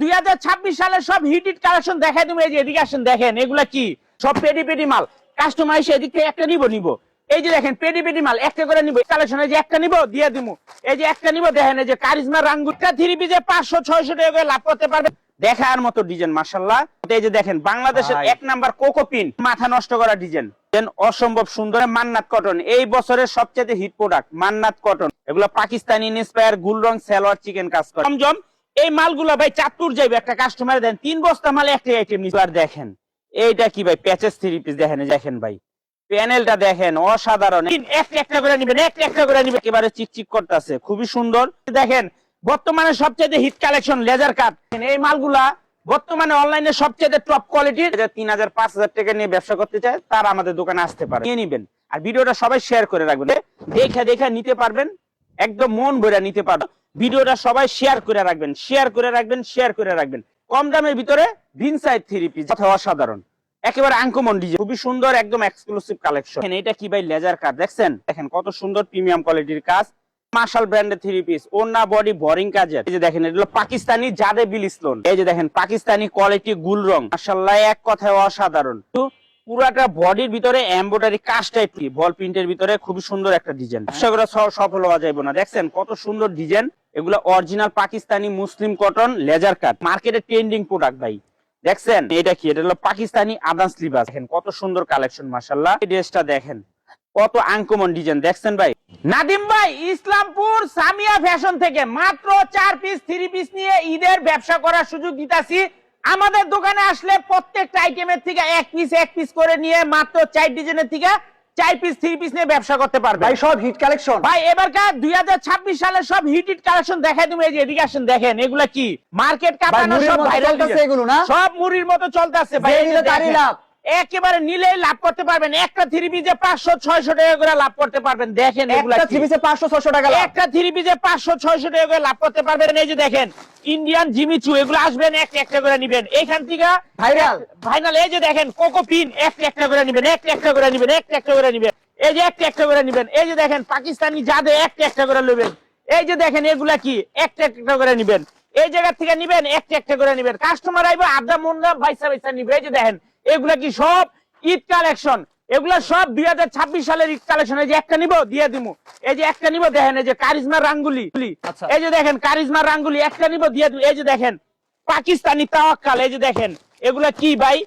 দুই সালের সব হিট হিট কালেকশন দেখাই তুমি এই যে এদিকে আসেন দেখেন এগুলা কি? সব পেডি পেডি মাল। কাস্টমার এসে এদিক থেকে একটা নিব নিব। এই যে দেখেন পেডি পেডি মাল একটা করে নিব। কালেকশন এই যে একটা নিব দিয়ে দিমু। এই যে একটা নিব দেখেন এই যে কারিজমা রাঙ্গুটা থ্রি পিসে পাঁচশো ছয়শো টাকা করে লাভ করতে পারবে। দেখার মতো ডিজাইন মার্শাল্লাহ এই যে দেখেন বাংলাদেশের এক নাম্বার কোকোপিন মাথা নষ্ট করা ডিজাইন অসম্ভব সুন্দর মান্নাত কটন এই বছরের সবচেয়ে হিট প্রোডাক্ট মান্নাত কটন এগুলো পাকিস্তানি ইন্সপায়ার গুলরং সালোয়ার চিকেন কাজ করে। জমজম এই মালগুলো ভাই চাঁদপুর যাইবে, একটা কাস্টমার দেন, তিন বস্তা মাল, একটা আইটেম আর দেখেন, এইটা কি ভাই প্যাচেস থ্রি পিস দেখেন দেখেন ভাই। প্যানেলটা দেখেন, অসাধারণ। একটা একটা করে নিবেন, একটা একটা করে নিবেন। একেবারে চিকচিক করতেছে, খুবই সুন্দর। দেখেন, বর্তমানে সবচেয়ে হিট কালেকশন লেজার কাট এই মালগুলা বর্তমানে অনলাইনে সবচেয়ে টপ কোয়ালিটির তিন হাজার, পাঁচ হাজার টাকা নিয়ে ব্যবসা করতে চায়, তারা আমাদের দোকানে আসতে পারে। নিয়ে নিবেন। আর ভিডিওটা সবাই শেয়ার করে রাখবেন। দেখে দেখে নিতে পারবেন, একদম মন ভরে নিতে পারবেন। ভিডিওটা সবাই শেয়ার করে রাখবেন শেয়ার করে রাখবেন শেয়ার করে রাখবেন। কম দামের ভিতরে ভিনসাইড থ্রি পিস অসাধারণ। একেবারে আঙ্কমন ডিজাইন, খুবই সুন্দর, একদম এক্সক্লুসিভ কালেকশন এটা কি ভাই লেজার কাজ দেখছেন? দেখেন, কত সুন্দর প্রিমিয়াম কোয়ালিটির কাজ। মার্শাল ব্র্যান্ডের থ্রি পিস ওনা বডি বোরিং কাজের। এই যে দেখেন এগুলো পাকিস্তানি জাদে বিল এই যে দেখেন, পাকিস্তানি কোয়ালিটি গুল রং। মার্শাল্লাহ এক কথায় অসাধারণ। পুরাটা বডির ভিতরে এমব্রয়ডারি কাজ টাইপ বল প্রিন্টের ভিতরে খুবই সুন্দর একটা ডিজাইন সেগুলো সফল হওয়া যাবে না। দেখছেন কত সুন্দর ডিজাইন এগুলো original Pakistani muslin cotton laser cut মার্কেটে ট্রেন্ডিং প্রোডাক্ট ভাই। দেখছেন? এটা কি? এটা হলো পাকিস্তানি আদান স্লিভাস দেখেন কত সুন্দর কালেকশন মাসাল্লাহ এই ড্রেসটা দেখেন। কত আনকমন ডিজাইন দেখছেন ভাই? নাদিম ভাই, ইসলামপুর সামিয়া ফ্যাশন থেকে মাত্র চার পিস থ্রি পিস নিয়ে ঈদের ব্যবসা করার সুযোগ দিতাছি। আমাদের দোকানে আসলে প্রত্যেকটা আইটেমের থেকে এক পিস এক পিস করে নিয়ে মাত্র চার ডিজাইনের থেকে চার পিস থ্রি পিস নিয়ে ব্যবসা করতে পারবে। ভাই সব হিট কালেকশন ভাই এবারকার দুই হাজার ছাব্বিশ সালের সব হিট হিট কালেকশন দেখাই তুমি এই যে এদিকে আসেন দেখেন এগুলা কি? মার্কেট কাপানো সব ভাইরাল এগুলো না? সব মুড়ির মতো চলতেছে। ভাই এই যে নিলে তারই লাভ। একেবারে নিলেই লাভ করতে পারবেন। একটা থ্রি পিসে পাঁচশো ছয়শো টাকা করে লাভ করতে পারবেন। দেখেন এগুলা একটা থ্রি পিসে পাঁচশো ছশো টাকা। একটা থ্রি পিসে পাঁচশো ছয়শো টাকা করে লাভ করতে পারবেন। এই যে দেখেন ইন্ডিয়ান জিমিচু এগুলো আসবেন একটা একটা করে নিবেন। এইখান থেকে Viral। ফাইনাল এই যে দেখেন কোকো পিন একটা একটা করে নিবেন একটা একটা করে নিবেন একটা একটা করে নিবেন। এই যে একটা একটা করে নিবেন। এই যে দেখেন পাকিস্তানি জাদে একটা একটা করে নেবেন। এই যে দেখেন এগুলা কি? একটা একটা করে নিবেন। এই জায়গা থেকে নিবেন একটা একটা করে নিবেন। কাস্টমার আইবে আড্ডা মুন্ডা ভাইসা ভাইসা নিবে। এই যে দেখেন এগুলা কি সব ঈদ কালেকশন? এগুলা সব দুই হাজার ছাব্বিশ সালের ঈদ কালেকশন। এই যে একটা নিব দিয়ে দিমু। এই যে একটা নিব দেখেন এই যে কারিজমা রাঙ্গুলি। আচ্ছা। এই যে দেখেন কারিজমা রাঙ্গুলি একটা নিব দিয়ে দিমু। এই যে দেখেন পাকিস্তানি তাওয়াক্কাল এই যে দেখেন এগুলা কি ভাই?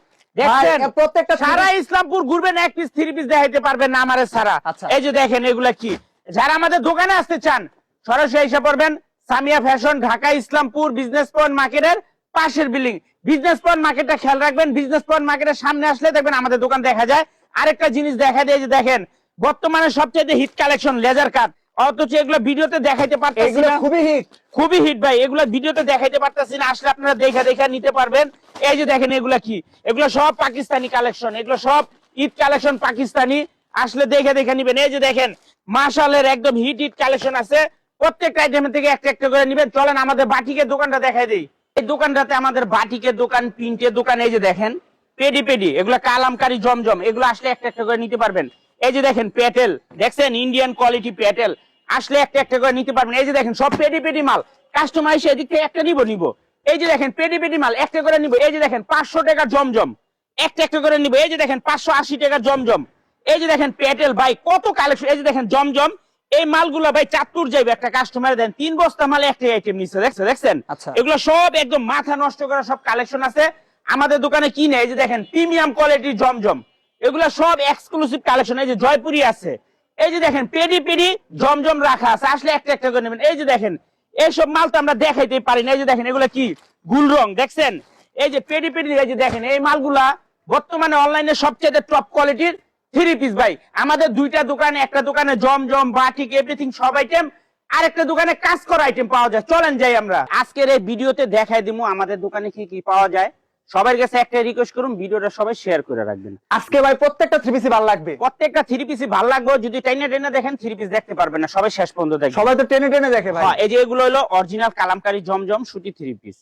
প্রত্যেকটা সারা ইসলামপুর ঘুরবেন এক পিস থ্রি পিস দেখাইতে পারবেন না আমারে সারা আচ্ছা। এই যে দেখেন এগুলা কি? যারা আমাদের দোকানে আসতে চান সরাসরি এসে পড়বেন Samia fashion Dhaka Islampur business point মার্কেটের পাশের বিল্ডিং। বিজনেস পয়েন্ট মার্কেটটা খেয়াল রাখবেন। বিজনেস পয়েন্ট মার্কেটের সামনে আসলে দেখবেন আমাদের দোকান দেখা যায়। আরেকটা জিনিস দেখা যায় যে দেখেন বর্তমানে সবচেয়ে হিট কালেকশন লেজার কাট অথচ এগুলো ভিডিওতে দেখাইতে পারতেছি না। খুবই হিট খুবই হিট ভাই। এগুলো ভিডিওতে দেখাইতে পারতেছি না। আসলে আপনারা দেখে দেখে নিতে পারবেন। এই যে দেখেন এগুলা কি? এগুলো সব পাকিস্তানি কালেকশন এগুলো সব ঈদ কালেকশন পাকিস্তানি। আসলে দেখে দেখে নিবেন। এই যে দেখেন মাশালের একদম হিট হিট কালেকশন আছে। প্রত্যেকটা আইটেমের থেকে একটা একটা করে নিবেন। চলেন আমাদের বাটিকের দোকানটা দেখাই দিই। এই দোকানটাতে আমাদের বাটিকের দোকান, প্রিন্টের দোকান, এই যে দেখেন, পেডি পেডি, এগুলো কালামকারি জমজম, এগুলো আসলে একটা একটা করে নিতে পারবেন। এই যে দেখেন, পেটেল, দেখছেন? ইন্ডিয়ান কোয়ালিটি পেটেল, আসলে একটা একটা করে নিতে পারবেন। এই যে দেখেন, সব পেডি পেডি মাল কাস্টমার এসে এদিক থেকে একটা নিব নিব। এই যে দেখেন, পেডি পেডি মাল, একটা করে নিব। এই যে দেখেন, পাঁচশো টাকা জমজম, একটা একটা করে নিব। এই যে দেখেন, পাঁচশো আশি টাকা জমজম। এই যে দেখেন, পেটেল ভাই, কত কালেকশন এই যে দেখেন, জমজম এই মালগুলো ভাই চাঁদপুর যাইবে একটা কাস্টমার দেন তিন বস্তা মাল একটা আইটেম নিচ্ছে দেখছেন দেখছেন? আচ্ছা। এগুলো সব একদম মাথা নষ্ট করা সব কালেকশন আছে। আমাদের দোকানে কি নেই? যে দেখেন প্রিমিয়াম কোয়ালিটির জমজম। এগুলো সব এক্সক্লুসিভ কালেকশন এই যে জয়পুরি আছে। এই যে দেখেন পেডি পেডি জমজম রাখা আছে। আসলে একটা একটা করে নেবেন। এই যে দেখেন এইসব মাল তো আমরা দেখাইতেই পারি না। এই যে দেখেন এগুলো কি? গুল রং দেখছেন? এই যে পেডি পেডি এই যে দেখেন এই মালগুলা বর্তমানে অনলাইনে সবচেয়ে টপ কোয়ালিটির থ্রি পিস ভাই। আমাদের দুইটা দোকানে একটা দোকানে জমজম বাটিক এভরিথিং সব আইটেম আরেকটা দোকানে কাজ করা আইটেম পাওয়া যায়। চলেন যাই আমরা। আজকের এই ভিডিওতে দেখাই দিব আমাদের দোকানে কি কি পাওয়া যায়। সবার কাছে একটা রিকোয়েস্ট করুন ভিডিওটা সবাই শেয়ার করে রাখবেন। আজকে ভাই প্রত্যেকটা থ্রি পিসি ভালো লাগবে। প্রত্যেকটা থ্রি পিসি ভালো লাগবে। যদি টেনে টেনে দেখেন থ্রি পিস দেখতে পারবেন না। সবাই শেষ পর্যন্ত দেখবেন। সবাই তো টেনে টেনে দেখে ভাই। হ্যাঁ, এই যে এগুলো হলো অরিজিনাল কালামকারী জমজম সুতি থ্রি পিস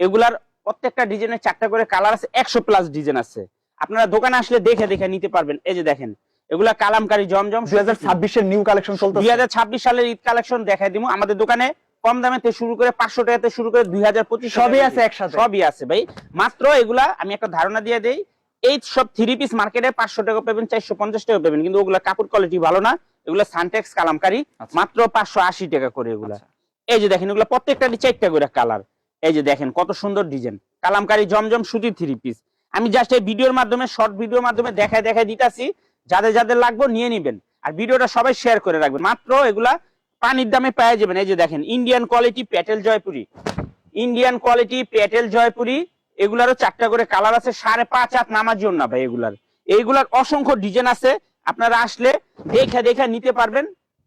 এগুলার প্রত্যেকটা ডিজাইনের চারটা করে কালার আছে একশো প্লাস ডিজাইন আছে। আপনারা দোকানে আসলে দেখে দেখে নিতে পারবেন। এই যে দেখেন এগুলা কালামকারী জমজম। দুই হাজার ছাব্বিশের নিউ কালেকশন দুই হাজার ছাব্বিশ সালের ঈদ কালেকশন দেখাই দিব আমাদের দোকানে কম দামে থেকে শুরু করে পাঁচশো টাকা থেকে শুরু করে দুই হাজার পঁচিশ সবই আছে একসাথে। সবই আছে ভাই। মাত্র এগুলা আমি একটা ধারণা দিয়ে দেই এই সব থ্রি পিস মার্কেটে পাঁচশো টাকা পাবেন চারশো পঞ্চাশ টাকা পাবেন। কিন্তু ওগুলা কাপড় কোয়ালিটি ভালো না এগুলো সানটেক্স কালামকারি আচ্ছা। মাত্র পাঁচশো আশি টাকা করে এগুলা। আচ্ছা। এই যে দেখেন এগুলো প্রত্যেকটা চারটা করে কালার এই যে দেখেন কত সুন্দর ডিজাইন কালামকারী জমজম সুতির থ্রি পিস আমি জাস্ট এই ভিডিওর মাধ্যমে শর্ট ভিডিওর মাধ্যমে দেখায় দেখায় দিতাছি। যাদের যাদের লাগবে নিয়ে নিবেন। আর ভিডিওটা সবাই শেয়ার করে রাখবেন। মাত্র এগুলা পানির দামে পেয়ে যাবেন এই যে দেখেন Indian quality Patel Jaipuri Indian quality Patel Jaipuri এগুলারও চারটা করে কালার আছে। সাড়ে পাঁচ হাত নামার জন্য ভাই এগুলার। এইগুলার অসংখ্য ডিজাইন আছে। আপনারা আসলে দেখে দেখে নিতে পারবেন।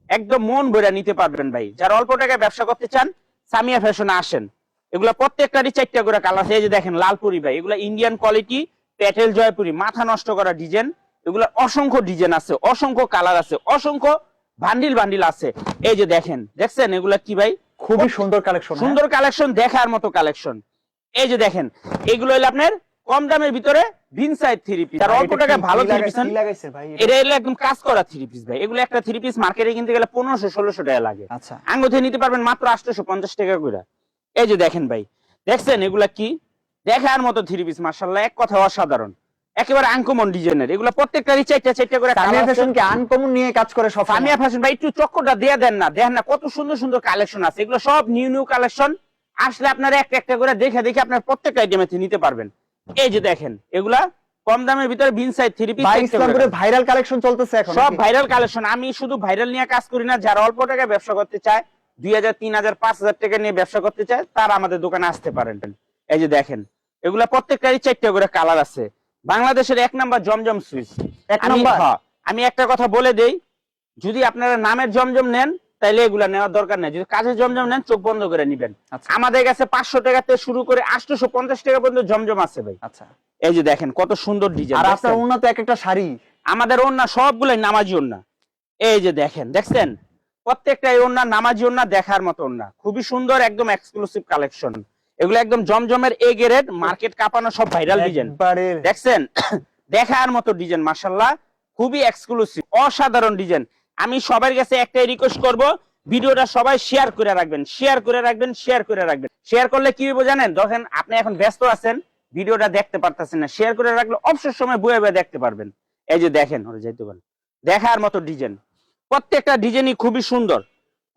একদম মন ভরে নিতে পারবেন ভাই। যারা অল্প টাকায় ব্যবসা করতে চান, সামিয়া ফ্যাশনে আসেন। এগুলা প্রত্যেকটারই চারটা করে কালার আছে। এই যে দেখেন লালপুরি ভাই এগুলা ইন্ডিয়ান কোয়ালিটি প্যাটেল জয়পুরি মাথা নষ্ট করা ডিজাইন এগুলা অসংখ্য ডিজাইন আছে অসংখ্য কালার আছে অসংখ্য বান্ডিল বান্ডিল আছে। এই যে দেখেন দেখছেন এগুলা কি ভাই? খুবই সুন্দর কালেকশন সুন্দর কালেকশন দেখার মতো কালেকশন এই যে দেখেন এগুলো হলো আপনার কম দামের ভিতরে ভিন সাইড থ্রি পিস আর অল্প টাকায় ভালো থ্রি পিস লাগাইছে ভাই এটা? হলো একদম কাজ করা থ্রি পিস ভাই। এগুলো একটা থ্রি পিস মার্কেটে কিনতে গেলে পনেরোশো ষোলোশো টাকা লাগে। আচ্ছা। আঙ্গুর থেকে নিতে পারবেন মাত্র আটশোশো পঞ্চাশ টাকা করে। এই যে দেখেন ভাই দেখছেন এগুলা কি? দেখার মতো থ্রি পিস মার্শাল্লাহ এক কথা অসাধারণ। একেবারে আঙ্কমন ডিজাইনের এগুলো প্রত্যেকটারই চারটা চারটা করে সামিয়া ফ্যাশন কি আনকমন নিয়ে কাজ করে সব সামিয়া। ফ্যাশন ভাই একটু চক্করটা দিয়ে দেন না দেখেন না কত সুন্দর সুন্দর কালেকশন আছে। এগুলো সব নিউ নিউ কালেকশন আসলে আপনারা একটা একটা করে দেখে দেখে আপনার প্রত্যেক আইটেমে নিতে পারবেন। এই যে দেখেন এগুলা কম দামের ভিতরে বিন সাইড থ্রি পিস ইসলামপুরে ভাইরাল কালেকশন চলতেছে এখন সব ভাইরাল কালেকশন আমি শুধু ভাইরাল নিয়ে কাজ করি না যারা অল্প টাকায় ব্যবসা করতে চায় দুই হাজার তিন হাজার পাঁচ হাজার টাকা নিয়ে ব্যবসা করতে চায় তারা আমাদের দোকানে আসতে পারেন। এই যে দেখেন এগুলা প্রত্যেকটারই চারটে করে কালার আছে। বাংলাদেশের এক নাম্বার জমজম সুইচ। এক আমি নাম্বার? হ্যাঁ, আমি একটা কথা বলে দেই যদি আপনারা নামের জমজম নেন তাইলে এগুলা নেওয়ার দরকার নেই। যদি কাজের জমজম নেন চোখ বন্ধ করে নিবেন। আচ্ছা। আমাদের কাছে পাঁচশো টাকা থেকে শুরু করে আটশোশো পঞ্চাশ টাকা পর্যন্ত জমজম আছে ভাই। আচ্ছা। এই যে দেখেন কত সুন্দর ডিজাইন আর আপনার উন্নত এক একটা শাড়ি? আমাদের ওন্না সবগুলাই নামাজি ওন্না এই যে দেখেন দেখছেন? প্রত্যেকটাই ওন্না নামাজি ওন্না দেখার মতো ওন্না খুবই সুন্দর একদম এক্সক্লুসিভ কালেকশন এগুলো একদম জমজমের এ গ্রেড মার্কেট কাঁপানো সব ভাইরাল ডিজাইন দেখছেন? দেখার মতো ডিজাইন মার্শাল্লাহ খুবই এক্সক্লুসিভ অসাধারণ ডিজাইন আমি সবার কাছে একটাই রিকোয়েস্ট করব ভিডিওটা সবাই শেয়ার করে রাখবেন শেয়ার করে রাখবেন শেয়ার করে রাখবেন। শেয়ার করলে কি হবে জানেন? দেখেন আপনি এখন ব্যস্ত আছেন ভিডিওটা দেখতে পারতেছেন না। শেয়ার করে রাখলে অবসর সময় বয়ে বয়ে দেখতে পারবেন। এই যে দেখেন ওরা যাইতে পারেন দেখার মতো ডিজাইন প্রত্যেকটা ডিজাইনই খুবই সুন্দর।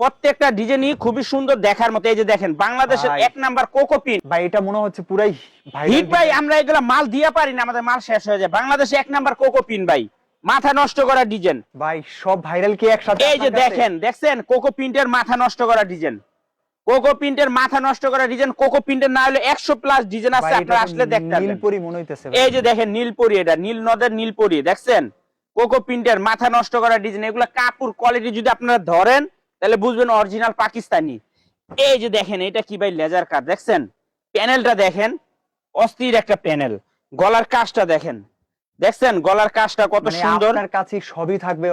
প্রত্যেকটা ডিজাইনই খুবই সুন্দর দেখার মতো। এই যে দেখেন বাংলাদেশের এক নাম্বার কোকোপিন ভাই এটা মনে হচ্ছে পুরাই হিট ভাই আমরা এগুলা মাল দিয়ে পারি না আমাদের মাল শেষ হয়ে যায়। বাংলাদেশে এক নাম্বার কোকো পিন ভাই। মাথা নষ্ট করা ডিজাইন ভাই সব ভাইরাল কি একসাথে এই যে দেখেন দেখছেন? কোকো প্রিন্টের মাথা নষ্ট করা ডিজাইন কোকো প্রিন্টের মাথা নষ্ট করা ডিজাইন কোকো প্রিন্টের না হলে একশো প্লাস ডিজাইন আছে আপনারা আসলে দেখতে পারবেন। নীলপরি মনে হইতেছে এই যে দেখেন নীলপরি এটা নীল নদের নীলপরি দেখছেন? কোকো প্রিন্টের মাথা নষ্ট করা ডিজাইন এগুলা কাপড় কোয়ালিটি যদি আপনারা ধরেন তাহলে বুঝবেন অরিজিনাল পাকিস্তানি। এই যে দেখেন এটা কি ভাই লেজার কাট দেখছেন? প্যানেলটা দেখেন অস্থির একটা প্যানেল। গলার কাজটা দেখেন। দেখছেন? গলার কাজটা কত মানে সুন্দর। আপনার কাছে সবই থাকবে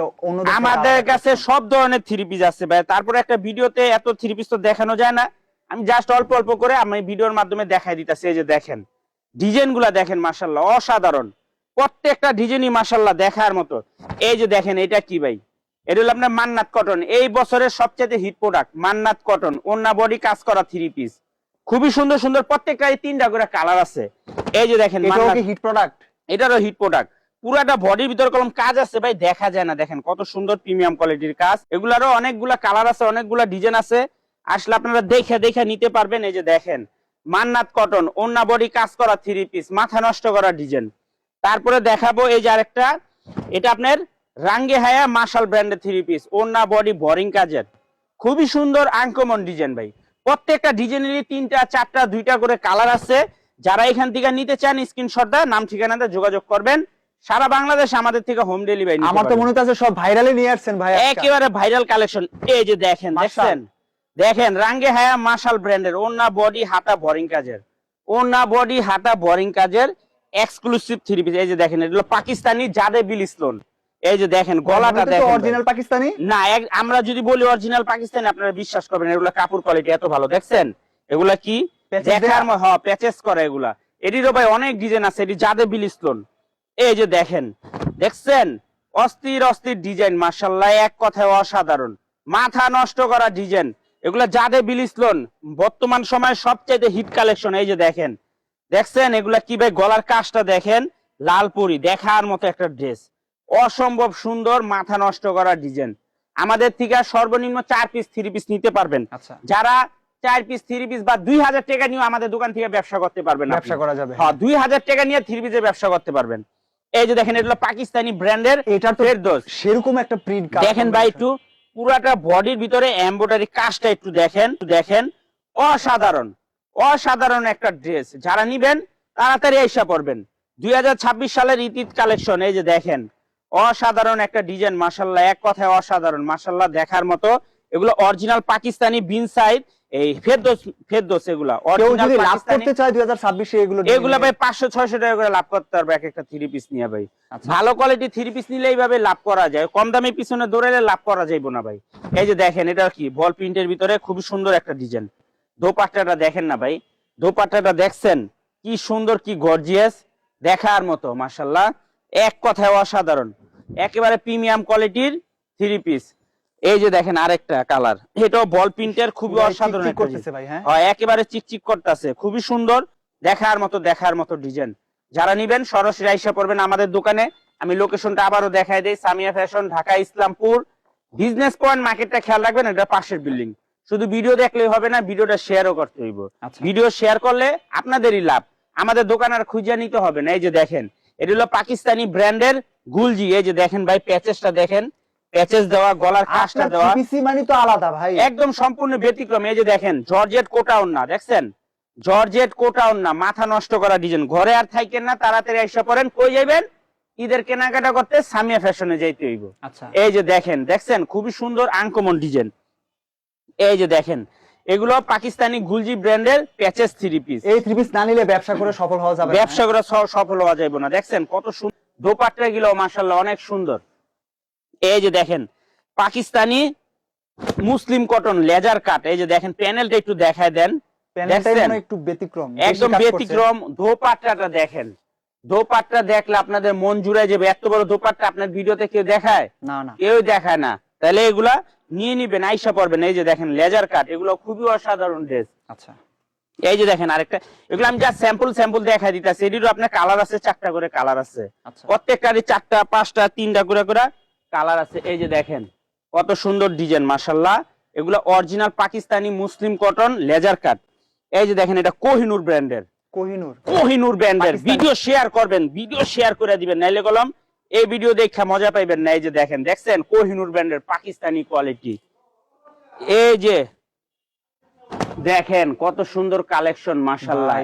আমাদের কাছে সব ধরনের থ্রি পিস আছে ভাই। তারপরে একটা ভিডিওতে এত থ্রি পিস তো দেখানো যায় না। আমি জাস্ট অল্প অল্প করে আমি ভিডিওর মাধ্যমে দেখাই দিতেছি। এই যে দেখেন ডিজাইনগুলা দেখেন মাসাল্লাহ অসাধারণ। প্রত্যেকটা ডিজাইনই মাসাল্লাহ দেখার মতো। এই যে দেখেন এটা কি ভাই? এটা হলো আপনার মান্নাত কটন। এই বছরের সবচেয়ে হিট প্রোডাক্ট মান্নাত কটন। অন্য বডি কাজ করা থ্রি পিস খুবই সুন্দর সুন্দর প্রত্যেকটাই তিনটা করে কালার আছে। এই যে দেখেন হিট প্রোডাক্ট এটারও হিট প্রোডাক্ট পুরাটা বডির ভিতর কলম কাজ আছে ভাই? দেখা যায় না দেখেন। কত সুন্দর প্রিমিয়াম কোয়ালিটির কাজ। এগুলারও অনেকগুলা কালার আছে অনেকগুলা ডিজাইন আছে। আসলে আপনারা দেখে দেখে নিতে পারবেন। এই যে দেখেন মান্নাত কটন অন্য বডি কাজ করা থ্রি পিস মাথা নষ্ট করা ডিজাইন তারপরে দেখাবো এই যে আরেকটা। এটা আপনার রাঙ্গে হায়া মার্শাল ব্র্যান্ডের থ্রি পিস অন্য বডি বোরিং কাজের। খুবই সুন্দর আনকমন ডিজাইন ভাই। প্রত্যেকটা ডিজাইনেরই তিনটা চারটা দুইটা করে কালার আছে। যারা এখান থেকে নিতে চান স্ক্রিনশট দেয় নাম ঠিকানাতে যোগাযোগ করবেন। সারা বাংলাদেশ আমাদের থেকে হোম ডেলিভারি আমার তো মনে হচ্ছে সব ভাইরালে নিয়ে আসছেন ভাই। একেবারে ভাইরাল কালেকশন এই যে দেখেন। দেখছেন? দেখেন রাঙ্গে হায়া মার্শাল ব্র্যান্ডের ওন্না বডি হাতা বোরিং কাজের। ওন্না বডি হাতা বোরিং কাজের। এক্সক্লুসিভ থ্রি পিস এই যে দেখেন এগুলো পাকিস্তানি জাদে বিল ইসলোন এই যে দেখেন গলাটা মনে দেখেন। অরিজিনাল পাকিস্তানি? না আমরা যদি বলি অরিজিনাল পাকিস্তানি আপনারা বিশ্বাস করবেন এগুলা কাপড় কোয়ালিটি এত ভালো। দেখছেন? এগুলা কি? দেখার হ্যাঁ প্যাচেস করে এগুলা। এটিরও ভাই অনেক ডিজাইন আছে এটি জাদে বিলিস্তন এই যে দেখেন দেখছেন? অস্থির অস্থির ডিজাইন মার্শাল্লাহ এক কথায় অসাধারণ। মাথা নষ্ট করা ডিজাইন এগুলা জাদে বিলিসলন বর্তমান সময়ে সবচাইতে হিট কালেকশন এই যে দেখেন। দেখছেন এগুলা কি ভাই গলার কাজটা দেখেন? লালপুরি দেখার মতো একটা ড্রেস অসম্ভব সুন্দর মাথা নষ্ট করা ডিজাইন আমাদের থেকে সর্বনিম্ন চার পিস থ্রি পিস নিতে পারবেন। আচ্ছা। যারা চার পিস থ্রি পিস বা দুই হাজার টাকা নিয়ে আমাদের দোকান থেকে ব্যবসা করতে পারবেন ব্যবসা করা যাবে। হ্যাঁ দুই হাজার টাকা নিয়ে থ্রি পিসের ব্যবসা করতে পারবেন। এই যে দেখেন এগুলো পাকিস্তানি ব্র্যান্ডের এটা তো ফেরদৌস। সেরকম একটা প্রিন্ট দেখেন ভাই একটু পুরাটা বডির ভিতরে এমব্রয়ডারি কাজটা একটু দেখেন একটু দেখেন। অসাধারণ। অসাধারণ একটা ড্রেস যারা নিবেন তাড়াতাড়ি আইসা পড়বেন। দুই ছাব্বিশ সালের ইতিত কালেকশন এই যে দেখেন অসাধারণ একটা ডিজাইন মাসাল্লাহ এক কথায় অসাধারণ মাসাল্লাহ দেখার মতো। এগুলো অরিজিনাল পাকিস্তানি বিন সাইড এই ফেরদোস ফেরদোস এগুলা। যদি লাভ করতে চায় দুই হাজার ছাব্বিশে এগুলো এগুলা ভাই পাঁচশো ছয়শো টাকা করে লাভ করতে পারবে এক একটা থ্রি পিস নিয়ে ভাই। আচ্ছা। ভালো কোয়ালিটি থ্রি পিস নিলে এইভাবে লাভ করা যায়। কম দামে পিছনে দৌড়াইলে লাভ করা যাইব না ভাই। এই যে দেখেন এটা কি? বল প্রিন্টের ভিতরে খুবই সুন্দর একটা ডিজাইন দোপাট্টাটা দেখেন না ভাই। দোপাট্টাটা দেখছেন? কি সুন্দর কি গর্জিয়াস দেখার মতো মাসাল্লাহ এক কথায় অসাধারণ। একেবারে প্রিমিয়াম কোয়ালিটির থ্রি পিস এই যে দেখেন আরেকটা কালার এটাও বল প্রিন্টের খুবই অসাধারণ হ্যাঁ? হয় একেবারে চিকচিক করতেছে। খুবই সুন্দর। দেখার মতো দেখার মতো ডিজাইন যারা নিবেন সরাসরি আইসা পড়বেন আমাদের দোকানে। আমি লোকেশনটা আবারও দেখাই দেই। Samia fashion Dhaka Islampur. Business point মার্কেটটা খেয়াল রাখবেন এটা পাশের বিল্ডিং শুধু ভিডিও দেখলেই হবে না ভিডিওটা শেয়ারও করতে হইব। আচ্ছা। ভিডিও শেয়ার করলে আপনাদেরই লাভ। আমাদের দোকান আর খুঁজে নিতে হবে না এই যে দেখেন। এটা হলো পাকিস্তানি ব্র্যান্ডের গুলজি। এই যে দেখেন ভাই প্যাচেসটা দেখেন। প্যাচেস দেওয়া গলার কাজটা দেওয়া। TPC মানে তো আলাদা ভাই। একদম সম্পূর্ণ ব্যতিক্রম। এই যে দেখেন জর্জেট কোটাউন না দেখছেন? জর্জেট কোটাউন না মাথা নষ্ট করা ডিজাইন ঘরে আর থাকেন না তাড়াতাড়ি এসে পড়েন কই যাবেন ঈদের কেনাকাটা করতে সামিয়া ফ্যাশনে যাইতে হইব। আচ্ছা। এই যে দেখেন দেখছেন? খুবই সুন্দর আনকমন ডিজাইন এই যে দেখেন এগুলো পাকিস্তানি গুলজি ব্র্যান্ডের প্যাচেস থ্রি পিস এই থ্রি পিস না নিলে ব্যবসা করে সফল হওয়া যাবে না, ব্যবসা করে সফল হওয়া যাবে না। দেখছেন কত সুন্দর দোপাট্টা গুলো মাসাল্লাহ অনেক সুন্দর। এই যে দেখেন Pakistani muslin cotton laser cut. এই যে দেখেন প্যানেলটা একটু দেখায় দেন। একটু ব্যতিক্রম একদম ব্যতিক্রম। দোপাট্টাটা দেখেন। দোপাট্টা দেখলে আপনাদের মন জুড়ে যাবে। এত বড় দোপাট্টা আপনার ভিডিওতে কেউ দেখায়? না না। কেউ দেখায় না। তাহলে এগুলা নিয়ে নিবেন আইসা পড়বেন। এই যে দেখেন লেজার কাট এগুলো খুবই অসাধারণ ড্রেস। আচ্ছা। এই যে দেখেন আরেকটা এগুলো আমি যা স্যাম্পল স্যাম্পল দেখা দিতেছি। এটিরও আপনার কালার আছে চারটা করে কালার আছে। আচ্ছা। প্রত্যেকটারই চারটা পাঁচটা তিনটা করে করে কালার আছে। এই যে দেখেন কত সুন্দর ডিজাইন মাসাল্লাহ এগুলো original Pakistani muslin cotton laser cut. এই যে দেখেন এটা কোহিনুর ব্র্যান্ডের কোহিনুর। কোহিনুর ব্র্যান্ডের ভিডিও শেয়ার করবেন ভিডিও শেয়ার করে দিবেন। নাইলে কলম এই ভিডিও দেখে মজা পাইবেন না। এই যে দেখেন দেখছেন? কোহিনুর ব্র্যান্ডের পাকিস্তানি কোয়ালিটি এই যে দেখেন কত সুন্দর কালেকশন মাশাআল্লাহ।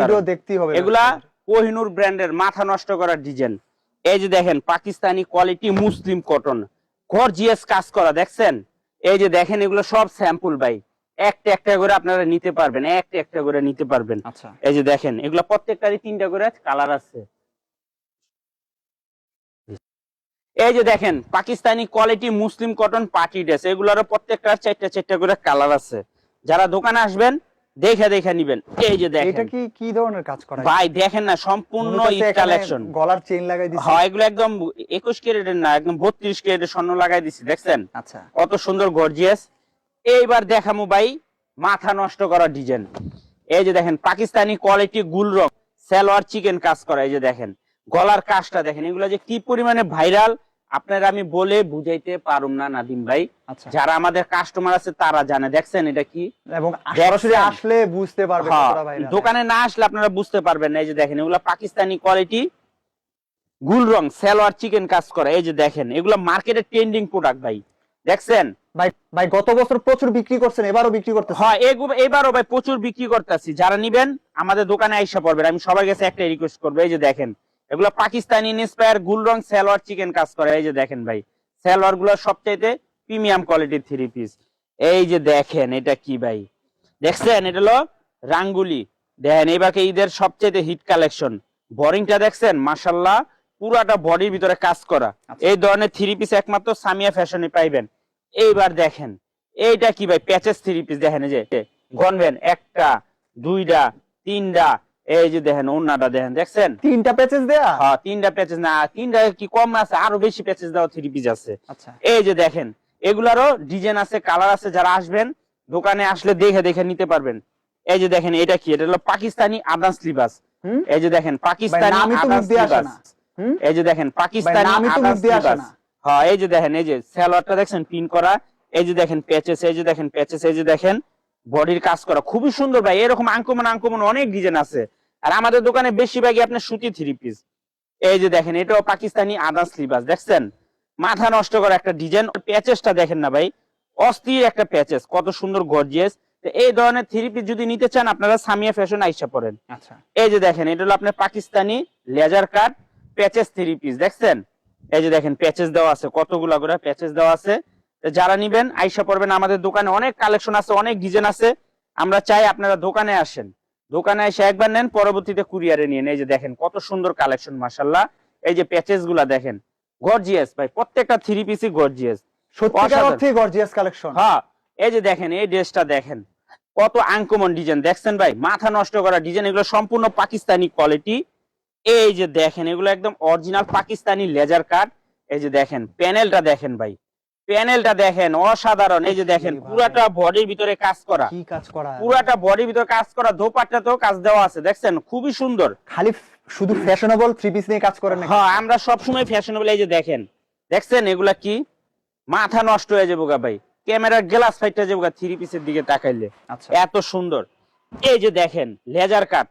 ভিডিও দেখতেই হবে এগুলা কোহিনুর ব্র্যান্ডের মাথা নষ্ট করার ডিজাইন এই যে দেখেন পাকিস্তানি কোয়ালিটি মুসলিম কটন ঘর গর্জিয়াস কাজ করা দেখছেন? এই যে দেখেন এগুলো সব স্যাম্পল ভাই। একটা একটা করে আপনারা নিতে পারবেন একটা একটা করে নিতে পারবেন। আচ্ছা। এই যে দেখেন এগুলো প্রত্যেকটারই তিনটা করে কালার আছে। এই যে দেখেন Pakistani quality muslin cotton party dress এগুলোরও প্রত্যেকটার চারটা চারটা করে কালার আছে। যারা দোকানে আসবেন দেখে দেখে নিবেন। এই যে দেখেন। এটা কি কি ধরনের কাজ করা ভাই দেখেন না সম্পূর্ণ ঈদ কালেকশন গলার চেইন লাগাই দিছি। হয় এগুলো একদম একুশ ক্যারেটের না একদম বত্রিশ ক্যারেটের স্বর্ণ লাগাই দিছি দেখছেন? আচ্ছা। কত সুন্দর গর্জিয়াস এইবার দেখামু ভাই মাথা নষ্ট করা ডিজাইন এই যে দেখেন পাকিস্তানি কোয়ালিটি গুল রং সালোয়ার চিকেন কাজ করা এই যে দেখেন। গলার কাজটা দেখেন এগুলো যে কি পরিমাণে ভাইরাল আপনারা আমি বলে বুঝাইতে পারুম না নাদিম ভাই। আচ্ছা। যারা আমাদের কাস্টমার আছে তারা জানে। দেখছেন এটা কি? এবং সরাসরি আসলে বুঝতে হ্যাঁ। দোকানে না আসলে আপনারা বুঝতে পারবেন না। এই যে দেখেন এগুলো পাকিস্তানি কোয়ালিটি গুল রং সালোয়ার চিকেন কাজ করা। এই যে দেখেন এগুলো মার্কেটে ট্রেন্ডিং প্রোডাক্ট ভাই। দেখছেন? ভাই ভাই গত বছর প্রচুর বিক্রি করছেন এবারও বিক্রি করতেছেন? হয় এবারও ভাই প্রচুর বিক্রি করতেছি। যারা নিবেন আমাদের দোকানে আইসা পড়বেন। আমি সবার কাছে একটা রিকোয়েস্ট করব। এই যে দেখেন এগুলো পাকিস্তানি ইন্সপায়ার গুল রং সালোয়ার চিকেন কাজ করে। এই যে দেখেন ভাই সালোয়ারগুলো সবচাইতে প্রিমিয়াম কোয়ালিটির থ্রি পিস এই যে দেখেন এটা কি ভাই? দেখছেন? এটা হলো রাঙ্গুলি। দেখেন এবারকে ঈদের সবচাইতে হিট কালেকশন বোরিংটা দেখছেন? মাসাল্লাহ পুরাটা বডির ভিতরে কাজ করা। আচ্ছা। এই ধরনের থ্রি পিস একমাত্র সামিয়া ফ্যাশনে পাইবেন। এইবার দেখেন এইটা কি ভাই? প্যাচেস থ্রি পিস দেখেন এই যে গনবেন একটা দুইটা তিনটা এই যে দেখেন অন্যটা দেখেন দেখছেন তিনটা প্যাচেস দেয়া হ্যাঁ তিনটা প্যাচেস না তিনটা কি কম আছে আরও বেশি প্যাচেস দেওয়া থ্রি পিস আছে আচ্ছা এই যে দেখেন এগুলারও ডিজাইন আছে কালার আছে যারা আসবেন দোকানে আসলে দেখে দেখে নিতে পারবেন এই যে দেখেন এটা কি এটা হলো পাকিস্তানি আদান এই যে দেখেন পাকিস্তানি আদান? এই যে দেখেন পাকিস্তানি আদান। হ্যাঁ এই যে দেখেন এই যে সালোয়ারটা দেখছেন পিন করা এই যে দেখেন প্যাচেস এই যে দেখেন প্যাচেস এই যে দেখেন বডির কাজ করা খুবই সুন্দর ভাই এরকম আঙ্কমন আঙ্কমন অনেক ডিজাইন আছে আর আমাদের দোকানে বেশিরভাগই আপনার সুতি থ্রি পিস এই যে দেখেন এটাও পাকিস্তানি আদান স্লিবাস দেখছেন? মাথা নষ্ট করা একটা ডিজাইন প্যাচেসটা দেখেন না ভাই। অস্থির একটা প্যাচেস কত সুন্দর গর্জিয়াস এই ধরনের থ্রি পিস যদি নিতে চান আপনারা সামিয়া ফ্যাশন আইসা পড়েন। আচ্ছা। এই যে দেখেন এটা হলো আপনার Pakistani laser cut patches three piece দেখছেন? এই যে দেখেন প্যাচেস দেওয়া আছে কতগুলা করে প্যাচেস দেওয়া আছে। যারা নিবেন আইসা পড়বেন আমাদের দোকানে। অনেক কালেকশন আছে অনেক ডিজাইন আছে। আমরা চাই আপনারা দোকানে আসেন। দোকানে এসে একবার নেন পরবর্তীতে কুরিয়ারে নিয়ে এই যে দেখেন কত সুন্দর কালেকশন মাসাল্লাহ এই যে প্যাচেসগুলা দেখেন গর্জিয়াস ভাই প্রত্যেকটা থ্রি পিসই গর্জিয়াস। সত্যিকার অর্থে গর্জিয়াস কালেকশন। হ্যাঁ এই যে দেখেন এই ড্রেসটা দেখেন কত আনকমন ডিজাইন দেখছেন ভাই মাথা নষ্ট করা ডিজাইন এগুলো সম্পূর্ণ পাকিস্তানি কোয়ালিটি এই যে দেখেন এগুলো একদম অরিজিনাল পাকিস্তানি লেজার কাট এই যে দেখেন প্যানেলটা দেখেন ভাই প্যানেলটা দেখেন অসাধারণ। এই যে দেখেন পুরাটা বডির ভিতরে কাজ করা। কি কাজ করা? পুরাটা বডির ভিতরে কাজ করা দোপাট্টাতেও কাজ দেওয়া আছে দেখছেন? খুবই সুন্দর। খালি শুধু ফ্যাশনেবল থ্রি পিস নিয়ে কাজ করেন হ্যাঁ আমরা সবসময় ফ্যাশনেবল এই যে দেখেন। দেখছেন এগুলা কি? মাথা নষ্ট হয়ে যাব গা ভাই। ক্যামেরার গ্লাস ফাইটটা যাব গা থ্রি পিসের দিকে তাকাইলে। আচ্ছা। এত সুন্দর। এই যে দেখেন লেজার কাট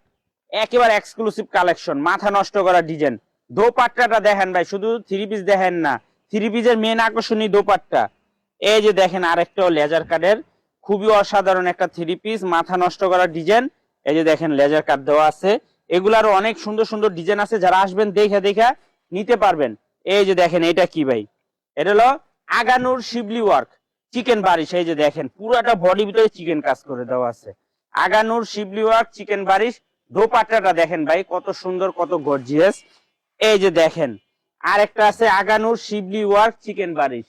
একেবারে এক্সক্লুসিভ কালেকশন মাথা নষ্ট করা ডিজাইন দোপাট্টাটা দেখেন ভাই শুধু থ্রি পিস দেখেন না। থ্রি পিসের মেন আকর্ষণী দোপাট্টা। এই যে দেখেন আরেকটাও লেজার কাটের খুবই অসাধারণ একটা থ্রি পিস মাথা নষ্ট করা ডিজাইন এই যে দেখেন লেজার কাট দেওয়া আছে। এগুলারও অনেক সুন্দর সুন্দর ডিজাইন আছে। যারা আসবেন দেখে দেখে নিতে পারবেন। এই যে দেখেন এটা কি ভাই? এটা হলো আগানুর শিবলি ওয়ার্ক চিকেন বারিশ, এই যে দেখেন। পুরাটা বডি ভিতরে চিকেন কাজ করে দেওয়া আছে। আগানুর শিবলি ওয়ার্ক চিকেন বারিশ, দোপাট্টাটা দেখেন ভাই, কত সুন্দর, কত গর্জিয়াস এই যে দেখেন আর একটা আছে আগানুর শিবলি ওয়ার্ক চিকেন বারিশ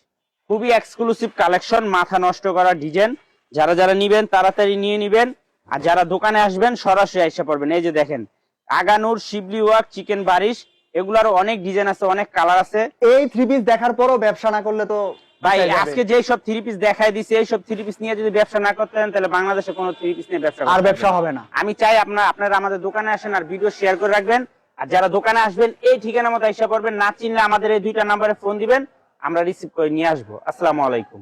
খুবই এক্সক্লুসিভ কালেকশন মাথা নষ্ট করা ডিজাইন যারা যারা নিবেন তাড়াতাড়ি নিয়ে নিবেন। আর যারা দোকানে আসবেন সরাসরি এসে পড়বেন। এই যে দেখেন আগানুর শিবলি ওয়ার্ক চিকেন বারিশ এগুলারও অনেক ডিজাইন আছে অনেক কালার আছে। এই থ্রি পিস দেখার পরও ব্যবসা না করলে তো ভাই আজকে যে সব থ্রি পিস দেখাই দিছি এই সব থ্রি পিস নিয়ে যদি ব্যবসা না করতেন তাহলে বাংলাদেশে কোনো থ্রি পিস নিয়ে ব্যবসা আর ব্যবসা হবে না। আমি চাই আপনার আপনারা আমাদের দোকানে আসেন আর ভিডিও শেয়ার করে রাখবেন। আর যারা দোকানে আসবেন, এই ঠিকানা মতো এসে করবেন না চিনলে আমাদের এই দুইটা নাম্বারে ফোন দিবেন। আমরা রিসিভ করে নিয়ে আসব। আসসালামু আলাইকুম।